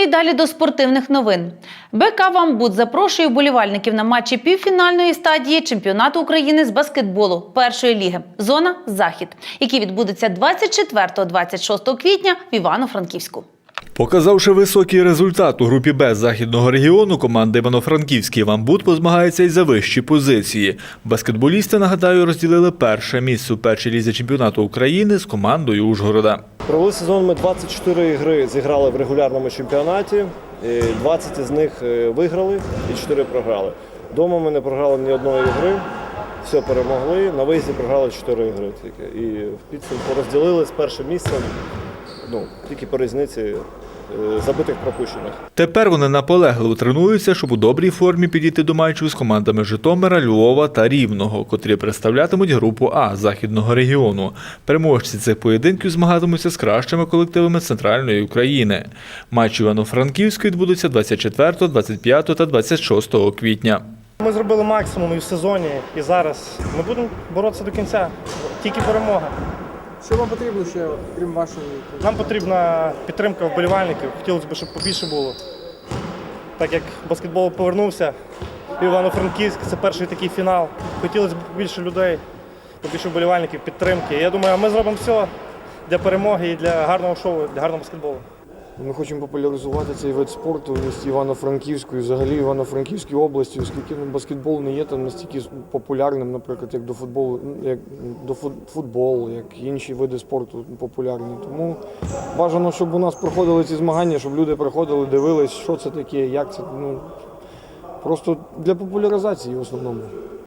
І далі до спортивних новин. БК «Вамбут» запрошує вболівальників на матчі півфінальної стадії чемпіонату України з баскетболу першої ліги «Зона Захід», який відбудеться 24-26 квітня в Івано-Франківську. Показавши високий результат у групі Б західного регіону, команда Івано-Франківський «Вамбут» позмагається й за вищі позиції. Баскетболісти, нагадаю, розділили перше місце у першій лізі чемпіонату України з командою Ужгорода. Провели сезон ми 24 ігри зіграли в регулярному чемпіонаті. 20 з них е, виграли і 4 програли. Дома ми не програли ні одної ігри, все перемогли. На виїзді програли 4 ігри тільки. І в підсумку розділили з першим місцем ну, тільки по різниці забитих пропущених. Тепер вони наполегливо тренуються, щоб у добрій формі підійти до матчу з командами Житомира, Львова та Рівного, котрі представлятимуть групу А західного регіону. Переможці цих поєдинків змагатимуться з кращими колективами центральної України. Матчі Івано-Франківську відбудуться 24, 25 та 26 квітня. Ми зробили максимум і в сезоні, і зараз. Ми будемо боротися до кінця. Тільки перемога. Що вам потрібно ще, крім вашої? Нам потрібна підтримка вболівальників. Хотілося б, щоб побільше було. Так як баскетбол повернувся, в Івано-Франківськ це перший такий фінал. Хотілося б побільше людей, побільше вболівальників, підтримки. Я думаю, ми зробимо все для перемоги і для гарного шоу, для гарного баскетболу. Ми хочемо популяризувати цей вид спорту в місті Івано-Франківську і взагалі Івано-Франківській області, оскільки ну, баскетбол не є там настільки популярним, наприклад, як до футболу, як до фут- футбол, як інші види спорту популярні. Тому бажано, щоб у нас проходили ці змагання, щоб люди приходили, дивились, що це таке, як це. Ну просто для популяризації в основному.